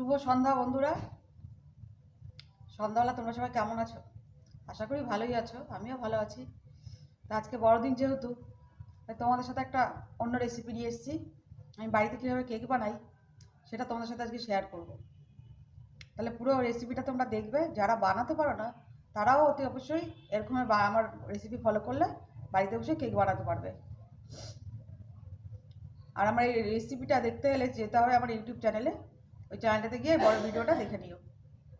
শুভ সন্ধ্যা বন্ধুরা। সন্ধ্যাবেলা তোমরা সবাই কেমন আছো? আশা করি ভালোই আছো, আমিও ভালো আছি। তা আজকে বড়দিন যেহেতু, তাই তোমাদের সাথে একটা অন্য রেসিপি নিয়ে এসেছি। আমি বাড়িতে কীভাবে কেক বানাই, সেটা তোমাদের সাথে আজকে শেয়ার করব। তাহলে পুরো রেসিপিটা তোমরা দেখবে। যারা বানাতে পারো না, তারাও অতি অবশ্যই এরকম আমার রেসিপি ফলো করলে বাড়িতে বসে কেক বানাতে পারবে। আর আমার এই রেসিপিটা দেখতে গেলে যেতে হবে আমার ইউটিউব চ্যানেলে ওই চ্যানেলটাতে গিয়ে বড় ভিডিওটা দেখে নিও।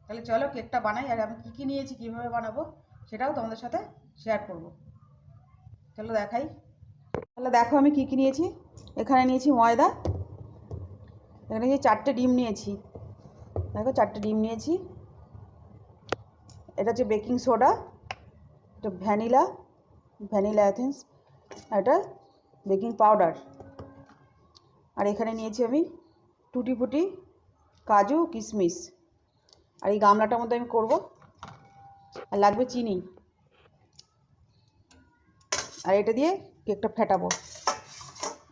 তাহলে চলো কেকটা বানাই, আর আমি কী কী নিয়েছি, কীভাবে বানাবো, সেটাও তোমাদের সাথে শেয়ার করব। চলো দেখাই। তাহলে দেখো আমি কী কী নিয়েছি। এখানে নিয়েছি ময়দা, এখানে নিয়েছি চারটে ডিম নিয়েছি। দেখো চারটে ডিম নিয়েছি। এটা হচ্ছে বেকিং সোডা, এটা ভ্যানিলা ভ্যানিলা অ্যাথেন্স এটা বেকিং পাউডার। আর এখানে নিয়েছি আমি টুটি ফুটি কাজু, কিশমিশ। আর এই গামলাটার মধ্যে আমি করব। আর লাগবে চিনি। আর এটা দিয়ে কেকটা ফেটাবো।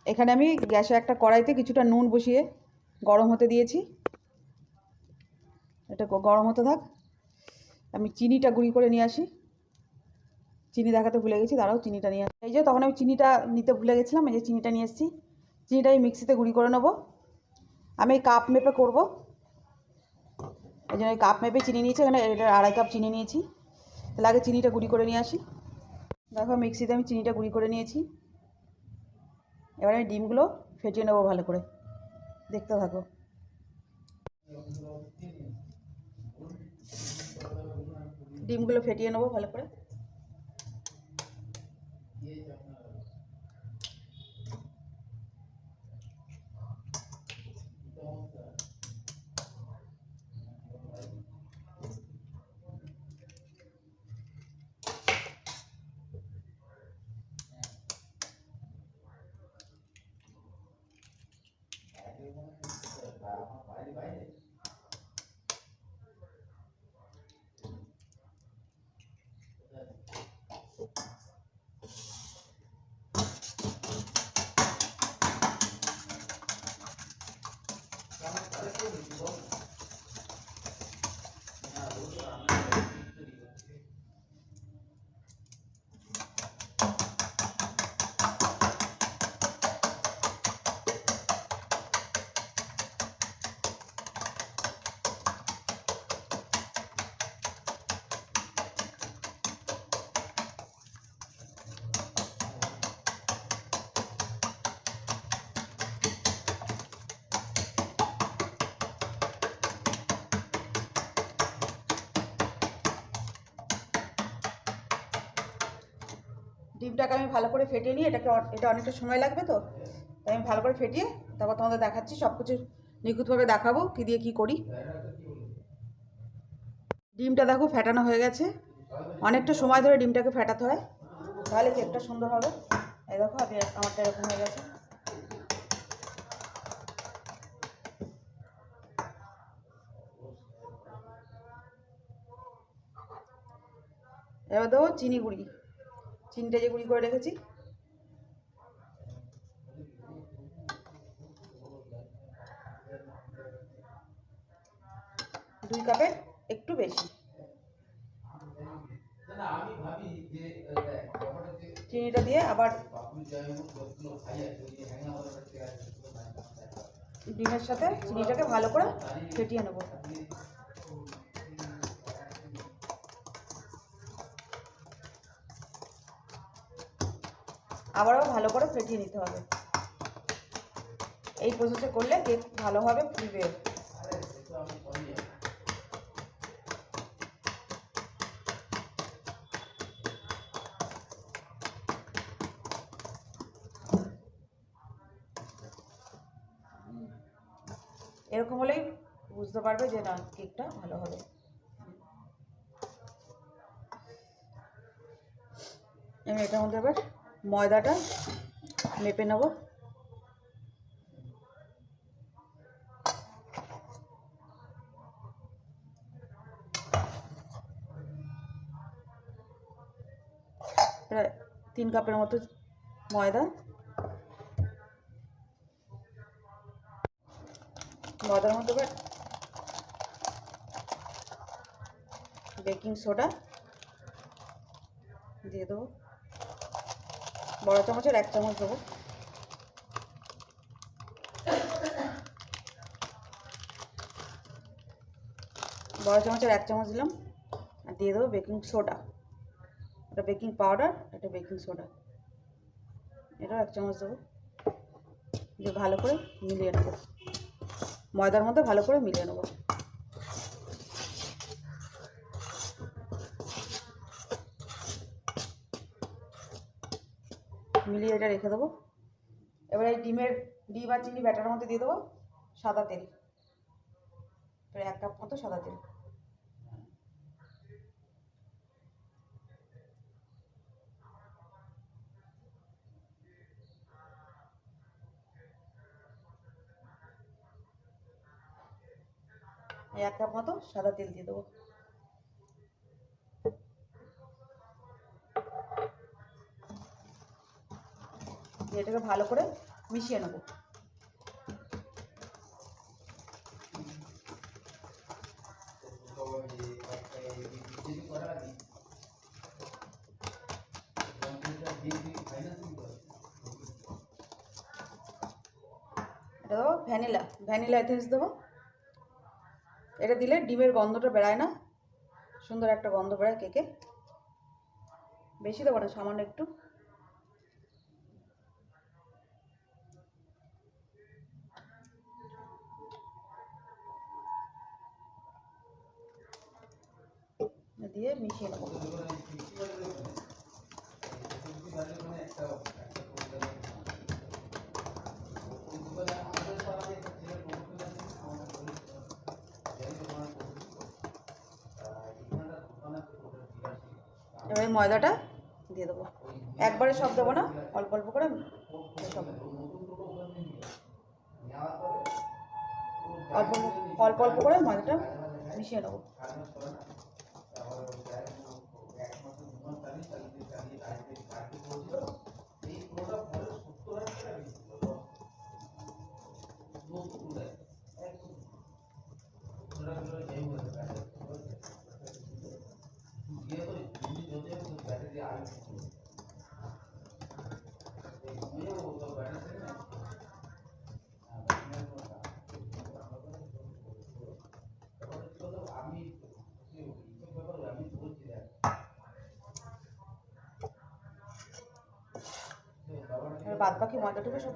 এখানে আমি গ্যাসে একটা কড়াইতে কিছুটা নুন বসিয়ে গরম হতে দিয়েছি। এটা গরম হতে থাক। আমি চিনিটা গুঁড়ি করে নিয়ে আসি। চিনি দেখাতে ভুলে গেছি তারাও চিনিটা নিয়ে আসি। এই যে, তখন আমি চিনিটা নিতে ভুলে গেছিলাম, এই যে চিনিটা নিয়ে এসেছি। চিনিটা আমি মিক্সিতে গুঁড়ি করে নেব। আমি কাপ মেপে করব। এই জন্য কাপ মেপে চিনি নিয়েছি, এখানে এটা আড়াই কাপ চিনি নিয়েছি। তাহলে আগে চিনিটা গুঁড়ি করে নিয়ে আসি। দেখো মিক্সিতে আমি চিনিটা গুঁড়ি করে নিয়েছি। এবার আমি ডিমগুলো ফেটিয়ে নেব ভালো করে। দেখতে থাকো। ডিমগুলো ফেটিয়ে নেব ভালো করে। ডিমটাকে আমি ভালো করে ফেটিয়ে নিই, এটাকে এটা অনেকটা সময় লাগবে তো, তাই আমি ভালো করে ফেটিয়ে তারপর তোমাদের দেখাচ্ছি, সব কিছু নিখুঁতভাবে দেখাবো কী দিয়ে কী করি। ডিমটা দেখো ফেটানো হয়ে গেছে, অনেকটা সময় ধরে ডিমটাকে ফেটাতে হয়, তাহলে কেকটা সুন্দর হবে। এই দেখো, আমি আমারটা এরকম হয়ে গেছে। এবার দেবো চিনি গুঁড়ি। চিনিটা যে গুঁড়ি করে রেখেছি। দুই কাপের একটু বেশি। চিনিটা দিয়ে আবার ডিমের সাথে চিনিটাকে ভালো করে ফেটিয়ে নেব। আবারও ভালো করে ফেটিয়ে নিতে হবে। এই প্রসেসে করলে কেক ভালোভাবে ফুলবে। এরকম হলেই বুঝতে পারবে যে না, কেকটা ভালো হবে। আমি এটার মধ্যে এবার ময়দাটা মেপে নেব। প্রায় তিন কাপের মতো ময়দা। ময়দার মধ্যে বেকিং সোডা দিয়ে দেবো। বড় চামচের এক চামচ দেবো। বড় চামচের এক চামচ দিলাম, আর দিয়ে দেবো বেকিং সোডা এটা বেকিং পাউডার এটা বেকিং সোডা এটাও এক চামচ দেবো। দিয়ে ভালো করে মিলিয়ে নেব। ময়দার মধ্যে ভালো করে মিলিয়ে নেব। মিলিয়ে এটা রেখে দেবো। এবার এই ডিমের ডিম আর চিনি ব্যাটারের মধ্যে দিয়ে দেবো সাদা তেল। প্রায় এক কাপ মতো সাদা তেল। এক কাপ মতো সাদা তেল দিয়ে দেবো দিয়ে এটাকে ভালো করে মিশিয়ে নেব। এটা দেবো ভ্যানিলা ভ্যানিলা এসেন্স দেবো। এটা দিলে ডিমের গন্ধটা বেড়ায় না, সুন্দর একটা গন্ধ বেড়ায় কেকে। বেশি দেবো না, সামান্য একটু। দিয়ে মিশিয়ে নেব। এবার ময়দাটা দিয়ে দেবো। একবারে সব দেবো না, অল্প অল্প করে সব। অল্প অল্প অল্প করে ময়দাটা মিশিয়ে নেব। বাদ বাকি ময়দাটুকু সব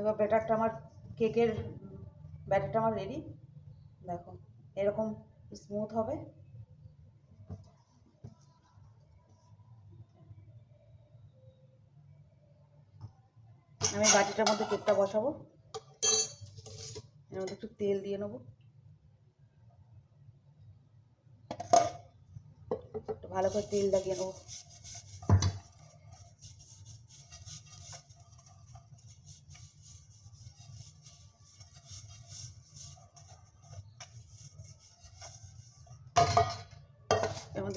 দেখো ব্যাটারটা আমার কেকের ব্যাটারটা আমার রেডি দেখো, এরকম স্মুথ হবে। আমি বাটিটার মধ্যে কেকটা বসাবো। এর মধ্যে একটু তেল দিয়ে নেব। ভালো করে তেল লাগিয়ে নেব।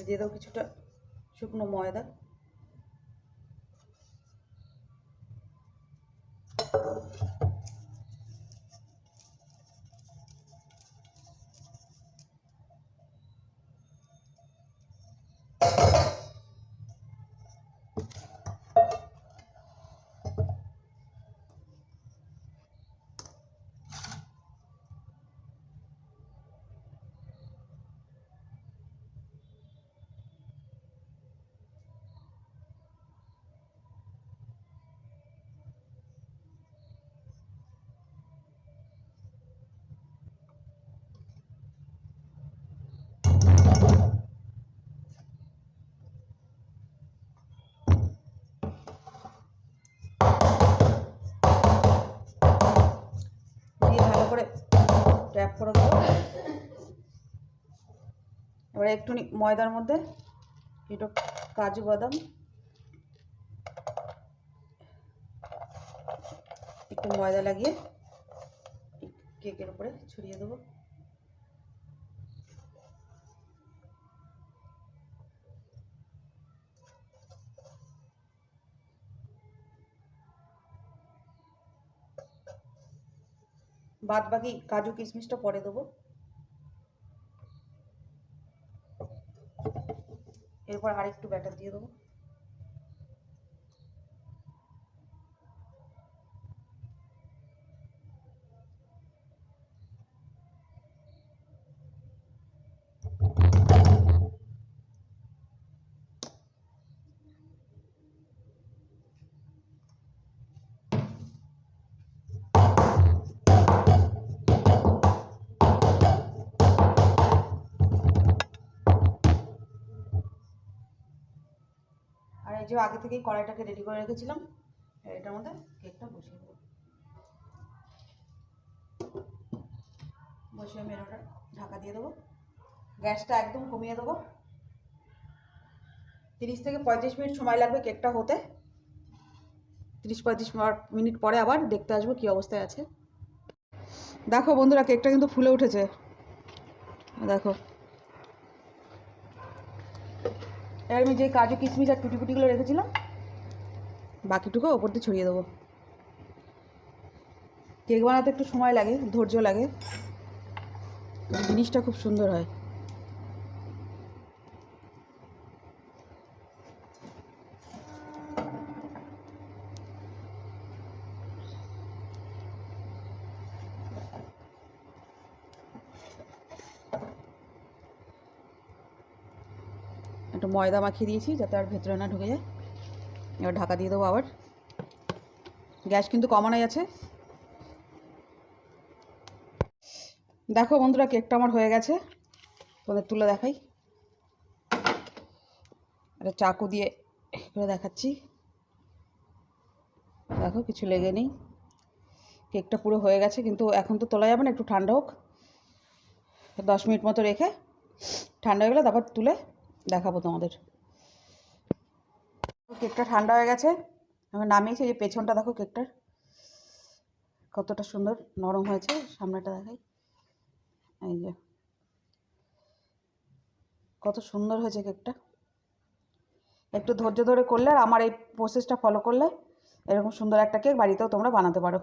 দিয়ে দাও কিছুটা শুকনো ময়দা। এবারে একটু ময়দার মধ্যে একটু কাজু বাদাম, একটু ময়দা লাগিয়ে কেকের উপরে ছড়িয়ে দেবো। বাদ বাকি কাজু কিশমিশটা পরে দেবো। এরপর আরেকটু ব্যাটার দিয়ে দেবো। এই যে আগে থেকেই কড়াইটাকে রেডি করে রেখেছিলাম, এটার মধ্যে কেকটা বসিয়ে দেবো। বসিয়ে আমি এটা ঢাকা দিয়ে দেবো। গ্যাসটা একদম কমিয়ে দেবো। তিরিশ থেকে পঁয়ত্রিশ মিনিট সময় লাগবে কেকটা হতে। তিরিশ পঁয়ত্রিশ মিনিট পরে আবার দেখতে আসব কী অবস্থায় আছে। দেখো বন্ধুরা কেকটা কিন্তু ফুলে উঠেছে। দেখো। এবার আমি যে কাজু, কিশমিশ আর টুটি ফুটিগুলো রেখেছিলাম, বাকিটুকু ওপর দিয়ে ছড়িয়ে দেবো। কেক বানাতে একটু সময় লাগে, ধৈর্য লাগে। জিনিসটা খুব সুন্দর হয়। ময়দা মাখিয়ে দিয়েছি যাতে আর ভেতরে না ঢুকে যায়। এবার ঢাকা দিয়ে দেবো আবার। গ্যাস কিন্তু কমানোই আছে। দেখো বন্ধুরা, কেকটা আমার হয়ে গেছে। তোমাদের তুলে দেখাই। একটা চাকু দিয়ে করে দেখাচ্ছি। দেখো, কিছু লেগে নেই। কেকটা পুরো হয়ে গেছে, কিন্তু এখন তো তোলা যাবে না, একটু ঠান্ডা হোক। দশ মিনিট মতো রেখে ঠান্ডা হয়ে গেলে তারপর তুলে দেখাবো তোমাদের। কেকটা ঠান্ডা হয়ে গেছে। আমি নামিয়েছি যে পেছনটা দেখো কেকটার। কতটা সুন্দর নরম হয়েছে, সামনেটা দেখাই। এই যে। কত সুন্দর হয়েছে কেকটা। একটু ধৈর্য ধরে করলে আর আমার এই প্রসেসটা ফলো করলে এরকম সুন্দর একটা কেক বাড়িতেও তোমরা বানাতে পারো।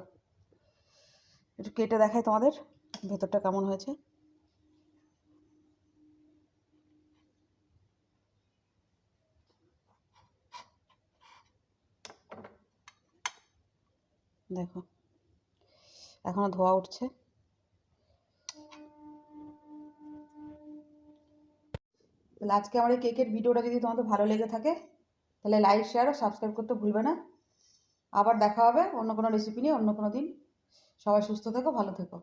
একটু কেটে দেখাই তোমাদের, ভেতরটা কেমন হয়েছে। দেখো। এখনও ধোয়া উঠছে। তাহলে আজকে আমার এই কেকের ভিডিওটা যদি তোমাদের ভালো লেগে থাকে, তাহলে লাইক শেয়ার ও সাবস্ক্রাইব করতে ভুলবে না। আবার দেখা হবে অন্য কোনো রেসিপি নিয়ে অন্য কোনো দিন। সবাই সুস্থ থেকো, ভালো থেকো।